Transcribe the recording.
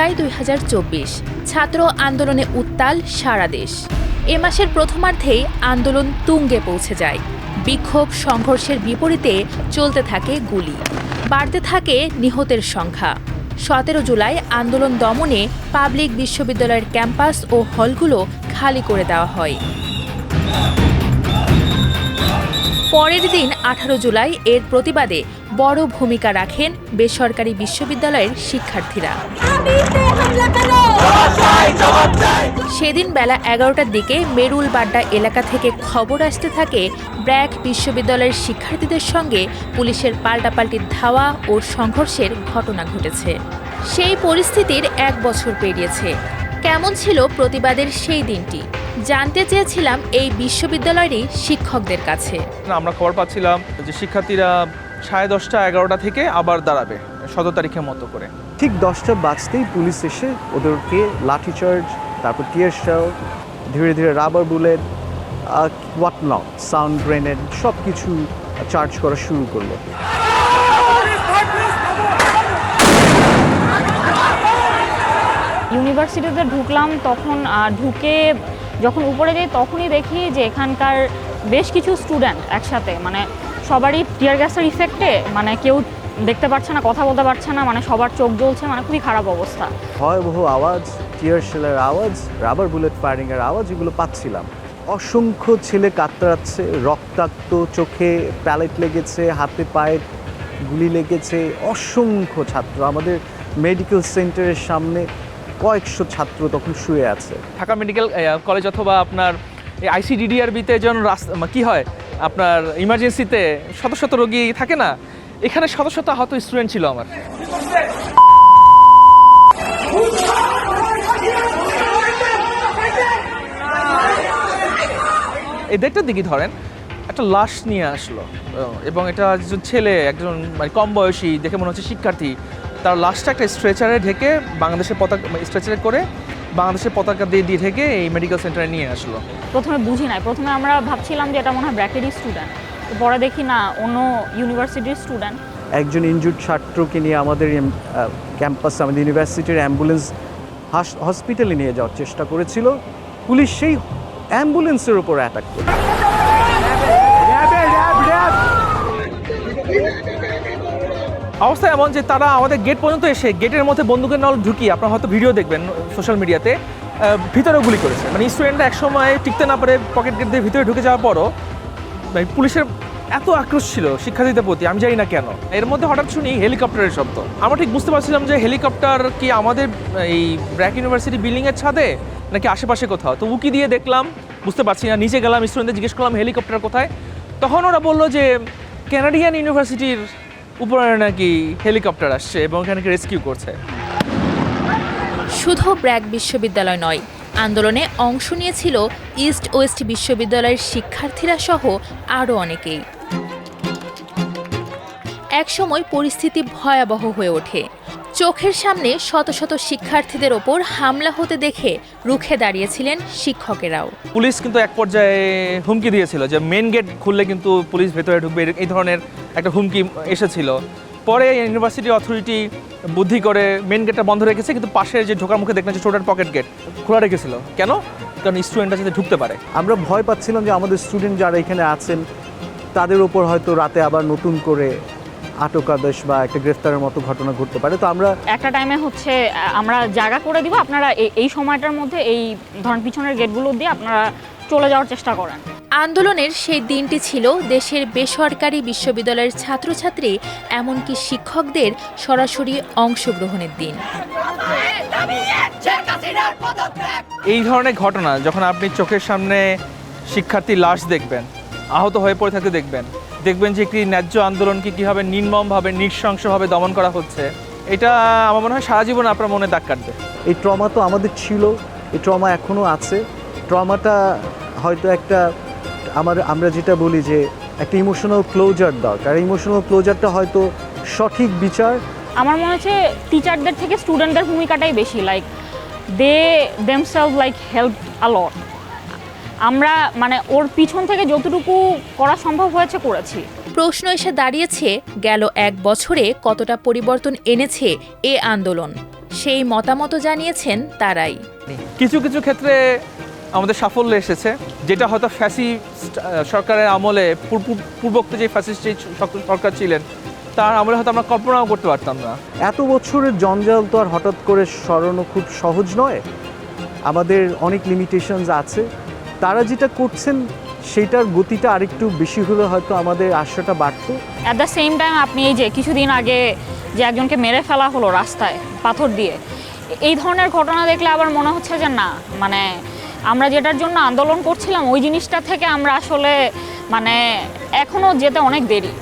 জুলাই দুই ছাত্র আন্দোলনে উত্তাল সারা দেশ। এ মাসের প্রথমার্ধেই আন্দোলন তুঙ্গে পৌঁছে যায়। বিক্ষোভ সংঘর্ষের বিপরীতে চলতে থাকে গুলি। বাড়তে থাকে নিহতের সংখ্যা। সতেরো জুলাই আন্দোলন দমনে পাবলিক বিশ্ববিদ্যালয়ের ক্যাম্পাস ও হলগুলো খালি করে দেওয়া হয়। পরের দিন আঠারো জুলাই এর প্রতিবাদে বড় ভূমিকা রাখেন বেসরকারি বিশ্ববিদ্যালয়ের শিক্ষার্থীরা। সেদিন বেলা এগারোটার দিকে মেরুল বাড্ডা এলাকা থেকে খবর আসতে থাকে ব্র্যাক বিশ্ববিদ্যালয়ের শিক্ষার্থীদের সঙ্গে পুলিশের পাল্টাপাল্টির ধাওয়া ও সংঘর্ষের ঘটনা ঘটেছে। সেই পরিস্থিতির এক বছর পেরিয়েছে। কেমন ছিল প্রতিবাদের সেই দিনটি? জানতে চেয়েছিলাম এই বিশ্ববিদ্যালয়েরই শিক্ষকদের কাছে। আমরা খবর পাচ্ছিলাম যে শিক্ষার্থীরা সাড়ে দশটা এগারোটা থেকে আবার দাঁড়াবে সতেরো তারিখের মতো করে। ঠিক দশটা বাজতেই পুলিশ এসে ওদেরকে লাঠিচার্জ তারপর টিয়ার শেল ধীরে ধীরে rubber bullet what not sound grenade সব কিছু চার্জ করা শুরু করল। ইউনিভার্সিটিতে ঢুকলাম তখন ঢুকে যখন উপরে যাই তখনই দেখি যে এখানকার বেশ কিছু স্টুডেন্ট একসাথে মানে সবারই টিয়ার গ্যাসের ইফেক্টে মানে কেউ দেখতে পাচ্ছে না কথা বলতে পারছে না মানে সবার চোখ জ্বলছে মানে খুবই খারাপ অবস্থা। ভয়াবহ আওয়াজ টিয়ার শেলের আওয়াজ রাবার বুলেট ফায়ারিংয়ের আওয়াজ এগুলো পাচ্ছিলাম। অসংখ্য ছেলে কাতরাচ্ছে রক্তাক্ত চোখে প্যালেট লেগেছে হাতে পায়ে গুলি লেগেছে অসংখ্য ছাত্র। আমাদের মেডিকেল সেন্টারের সামনে কয়েকশো ছাত্র তখন শুয়ে আছে। ঢাকা মেডিকেল কলেজ অথবা আপনার এই আইসিডিডিআরবিতে যেন রাস্তা কী হয় আপনার ইমার্জেন্সিতে শত শত রোগী থাকে না? এখানে শত শত আহত স্টুডেন্ট ছিল আমার। এই দেখটার দিকে ধরেন, একটা লাশ নিয়ে আসলো এবং এটা একজন ছেলে, একজন মানে কম বয়সী, দেখে মনে হচ্ছে শিক্ষার্থী। তার লাশটা একটা স্ট্রেচারে ঢেকে বাংলাদেশের পতাকা স্ট্রেচারে করে বাংলাদেশের পতাকা দিয়ে দিয়ে থেকে এই মেডিকেল সেন্টারে নিয়ে আসলো। প্রথমে বুঝি নাই। প্রথমে আমরা ভাবছিলাম যে এটা মনে হয় ব্র্যাকেটি স্টুডেন্ট পরে দেখি না অন্য ইউনিভার্সিটির স্টুডেন্ট একজন ইনজুর্ড ছাত্রকে নিয়ে আমাদের ক্যাম্পাস আমাদের ইউনিভার্সিটির অ্যাম্বুলেন্স হসপিটালে নিয়ে যাওয়ার চেষ্টা করেছিল। পুলিশ সেই অ্যাম্বুলেন্সের উপর অ্যাটাক করে অবস্থা এমন যে তারা আমাদের গেট পর্যন্ত এসে গেটের মধ্যে বন্দুকের নল ঢুকিয়ে আপনারা হয়তো ভিডিও দেখবেন সোশ্যাল মিডিয়াতে ভিতরে গুলি করেছে। মানে স্টুডেন্টরা একসময় টিকতে না পারে পকেট গেট দিয়ে ভিতরে ঢুকে যাওয়ার পরও মানে পুলিশের এত আক্রোশ ছিল শিক্ষার্থীদের প্রতি, আমি জানি না কেন। এর মধ্যে হঠাৎ শুনি হেলিকপ্টারের শব্দ। আমরা ঠিক বুঝতে পারছিলাম যে হেলিকপ্টার কি আমাদের, এই ব্র্যাক ইউনিভার্সিটি বিল্ডিংয়ের ছাদে, নাকি আশেপাশে কোথাও? তো উকি দিয়ে দেখলাম, বুঝতে পারছি না নিচে গেলাম স্টুডেন্টদের জিজ্ঞেস করলাম হেলিকপ্টার কোথায়? তখন ওরা বলল যে ক্যানাডিয়ান ইউনিভার্সিটির উপরে নাকি হেলিকপ্টার আসছে এবং এখানে রেস্কিউ করছে? শুধু ব্র্যাক বিশ্ববিদ্যালয় নয়, আন্দোলনে অংশ নিয়েছিল ইস্ট ওয়েস্ট বিশ্ববিদ্যালয়ের শিক্ষার্থীরা সহ আরও অনেকেই। একসময় পরিস্থিতি ভয়াবহ হয়ে ওঠে। চোখের সামনে শত শত শিক্ষার্থীদের ওপর হামলা হতে দেখে রুখে দাঁড়িয়েছিলেন শিক্ষকেরাও। পুলিশ কিন্তু এক পর্যায়ে হুমকি দিয়েছিল যে মেন গেট খুললে কিন্তু পুলিশ ভেতরে ঢুকবে এই ধরনের একটা হুমকি এসেছিল। পরে ইউনিভার্সিটি অথরিটি বুদ্ধি করে মেন গেটটা বন্ধ রেখেছে কিন্তু পাশে যে ঢোকার মুখে দেখলেন যে ছোটার পকেট গেট খোলা রেখেছিল। কেন? কারণ স্টুডেন্টরা যাতে ঢুকতে পারে। আমরা ভয় পাচ্ছিলাম যে আমাদের স্টুডেন্ট যারা এখানে আছেন তাদের ওপর হয়তো রাতে আবার নতুন করে আটকাদেশ বা একটা গ্রেফতারের মতো ঘটনা ঘটতে পারে। তো আমরা একটা টাইমে হচ্ছে আমরা জায়গা করে দিব। আপনারা এই- এই সময়টার মধ্যে এই ধরেন পিছনের গেটগুলো দিয়ে আপনারা চলে যাওয়ার চেষ্টা করেন। আন্দোলনের সেই দিনটি ছিল দেশের বেসরকারি বিশ্ববিদ্যালয়ের ছাত্রছাত্রী এমনকি শিক্ষকদের সরাসরি অংশগ্রহণের দিন। এই ধরনের ঘটনা যখন আপনি চোখের সামনে শিক্ষার্থী লাশ দেখবেন আহত হয়ে পড়ে থাকতে দেখবেন দেখবেন যে একটি ন্যায্য আন্দোলনকে কীভাবে নির্মমভাবে নৃশংসভাবে দমন করা হচ্ছে এটা আমার মনে হয় সারা জীবন আপনার মনে দাগ কাটবে। এই ট্রমা তো আমাদের ছিল এই ট্রমা এখনও আছে। ট্রমাটা হয়তো একটা আমার আমরা যেটা বলি যে একটা ইমোশনাল ক্লোজার দরকার। ইমোশনাল ক্লোজারটা হয়তো সঠিক বিচার। আমার মনে হচ্ছে টিচারদের থেকে স্টুডেন্টদের ভূমিকাটাই বেশি like they themselves like help a lot আমরা মানে ওর পিছন থেকে যতটুকু করা সম্ভব হয়েছে করেছি। প্রশ্ন এসে দাঁড়িয়েছে গেল এক বছরে কতটা পরিবর্তন এনেছে এ আন্দোলন। সেই মতামত জানিয়েছেন তারাই। কিছু কিছু ক্ষেত্রে আমাদের সাফল্য এসেছে যেটা হয়তো ফ্যাসি সরকারের আমলে পূর্ব- পূর্বোক্ত যে ফ্যাসিস্ট সরকার ছিলেন তার আমলে হয়তো আমরা কল্পনাও করতে পারতাম না। এত বছরের জঞ্জাল তো আর হঠাৎ করে সরানো খুব সহজ নয়। আমাদের অনেক লিমিটেশনস আছে। তারা যেটা করছেন সেটার গতিটা আরেকটু বেশি হলে হয়তো আমাদের আশাটা বাড়তো। অ্যাট দ্য সেম টাইম আপনি এই যে কিছুদিন আগে যে একজনকে মেরে ফেলা হলো রাস্তায়, পাথর দিয়ে, এই ধরনের ঘটনা দেখলে আবার মনে হচ্ছে যে না মানে আমরা যেটার জন্য আন্দোলন করছিলাম, ওই জিনিসটা থেকে আমরা আসলে মানে এখনও যেতে অনেক দেরি।